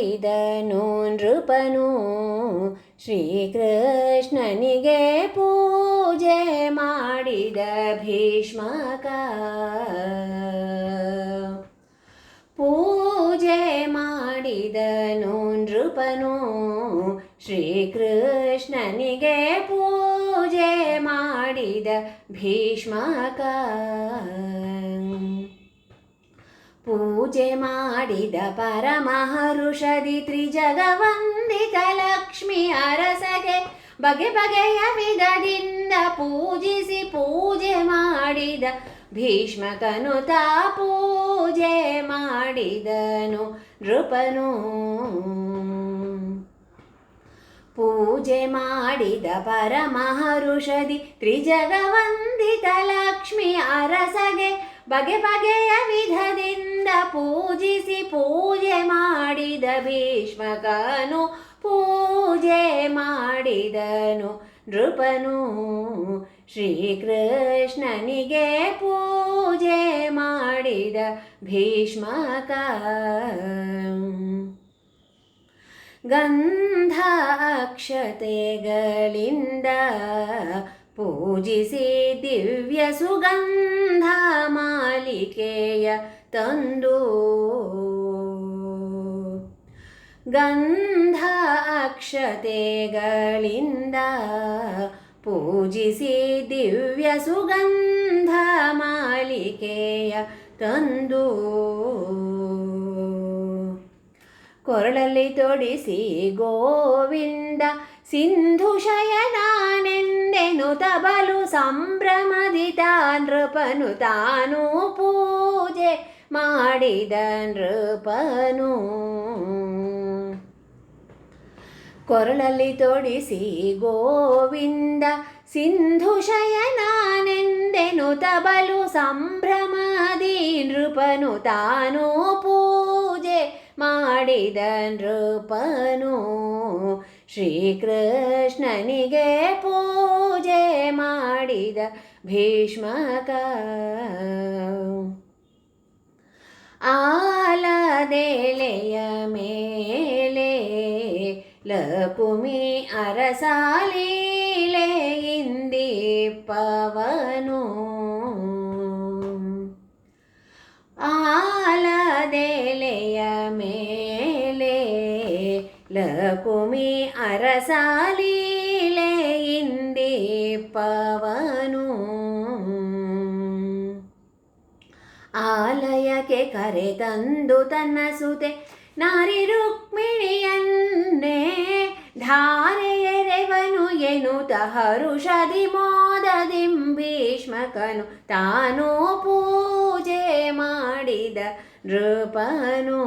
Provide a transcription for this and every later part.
ಮಾಡಿದನು ನೃಪನು. ಶ್ರೀಕೃಷ್ಣನಿಗೆ ಪೂಜೆ ಮಾಡಿದ ಭೀಷ್ಮಕ. ಪೂಜೆ ಮಾಡಿದನು ನೃಪನು. ಶ್ರೀಕೃಷ್ಣನಿಗೆ ಪೂಜೆ ಮಾಡಿದ ಭೀಷ್ಮಕ. ಪೂಜೆ ಮಾಡಿದ ಪರಮಹರುಷದಿ ತ್ರಿಜಗವಂದಿತ ಲಕ್ಷ್ಮಿ ಅರಸಗೆ ಬಗೆ ಬಗೆಯ ವಿಧದಿಂದ ಪೂಜಿಸಿ ಪೂಜೆ ಮಾಡಿದ ಭೀಷ್ಮಕನು ತಾ ಪೂಜೆ ಮಾಡಿದನು ನೃಪನು. ಪೂಜೆ ಮಾಡಿದ ಪರಮಹರುಷದಿ ತ್ರಿಜಗವಂದಿತ ಲಕ್ಷ್ಮಿ ಅರಸಗೆ ಬಗೆ ಬಗೆಯ ವಿಧದಿಂದ ಪೂಜಿಸಿ ಪೂಜೆ ಮಾಡಿದ ಭೀಷ್ಮಕನು, ಪೂಜೆ ಮಾಡಿದನು ನೃಪನು. ಶ್ರೀಕೃಷ್ಣನಿಗೆ ಪೂಜೆ ಮಾಡಿದ ಭೀಷ್ಮಕ ಗಂಧ ಅಕ್ಷತೆಗಳಿಂದ ಪೂಜಿಸಿ ದಿವ್ಯ ಸುಗಂಧ ಮಾಲಿಕೆಯ ತಂದು. ಗಂಧ ಅಕ್ಷತೆಗಳಿಂದ ಪೂಜಿಸಿ ದಿವ್ಯ ಸುಗಂಧ ಮಾಲಿಕೆಯ ತಂದು. ಕೊರಳಲ್ಲಿ ತೊಡಿಸಿ ಗೋವಿಂದ ಸಿಂಧು ಶಯನಾನೆಂದೆನು ತಬಲು ಸಂಭ್ರಮದಿತ ನೃಪನು ತಾನೂ ಪೂಜೆ ಮಾಡಿದ ನೃಪನು ಕೊರಳಲ್ಲಿ ತೊಡಿಸಿ ಗೋವಿಂದ ಸಿಂಧು ಶಯನಾನೆಂದೆನು ತಬಲು ಸಂಭ್ರಮದಿ ನೃಪನು ತಾನು ಪೂಜೆ ಮಾಡಿದ ನೃಪನು ಶ್ರೀಕೃಷ್ಣನಿಗೆ ಪೂಜೆ ಮಾಡಿದ ಭೀಷ್ಮಕ ಆಲದೆಲೆಯ ಮೇಲೆ ಲಕುಮಿ ಅರಸಾಲೀಲೆಯಿಂದೀಪವನು ಆಲದೆಲೆಯ ಮೇಲೆ ಲಕುಮಿ ಅರಸಾಲೀಲೆಯಿಂದೀಪವನು ಆಲಯಕ್ಕೆ ಕರೆ ತಂದು ತನ್ನ ಸುತೆ ನಾರಿ ರುಕ್ಮಿಣಿಯನ್ನೇ ಧಾರೆ ಎರೆವನು ತಹರುಷದಿ ಹರುಷದಿ ಮೋದದಿಂ ಭೀಷ್ಮಕನು ತಾನು ಪೂಜೆ ಮಾಡಿದ ನೃಪನು.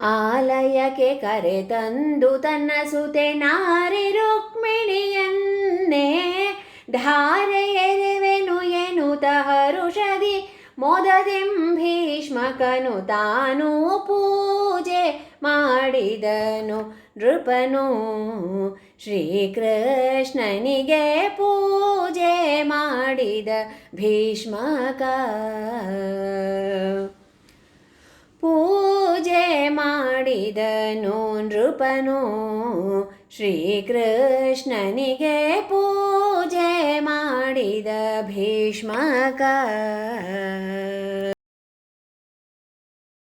ಆಲಯಕ್ಕೆ ಕರೆ ತಂದು ತನ್ನ ಸುತೆ ನಾರಿ ರುಕ್ಮಿಣಿಯನ್ನೇ ಧಾರೆ ಮೊದದೆಂ ಭೀಷ್ಮಕನು ತಾನು ಪೂಜೆ ಮಾಡಿದನು. ನೃಪನು ಶ್ರೀಕೃಷ್ಣನಿಗೆ ಪೂಜೆ ಮಾಡಿದ ಭೀಷ್ಮಕ. ಪೂಜೆ ಮಾಡಿದನು ನೃಪನು ಶ್ರೀಕೃಷ್ಣನಿಗೆ ಪೂಜೆ ಮಾಡಿದ ಭೀಷ್ಮಕ.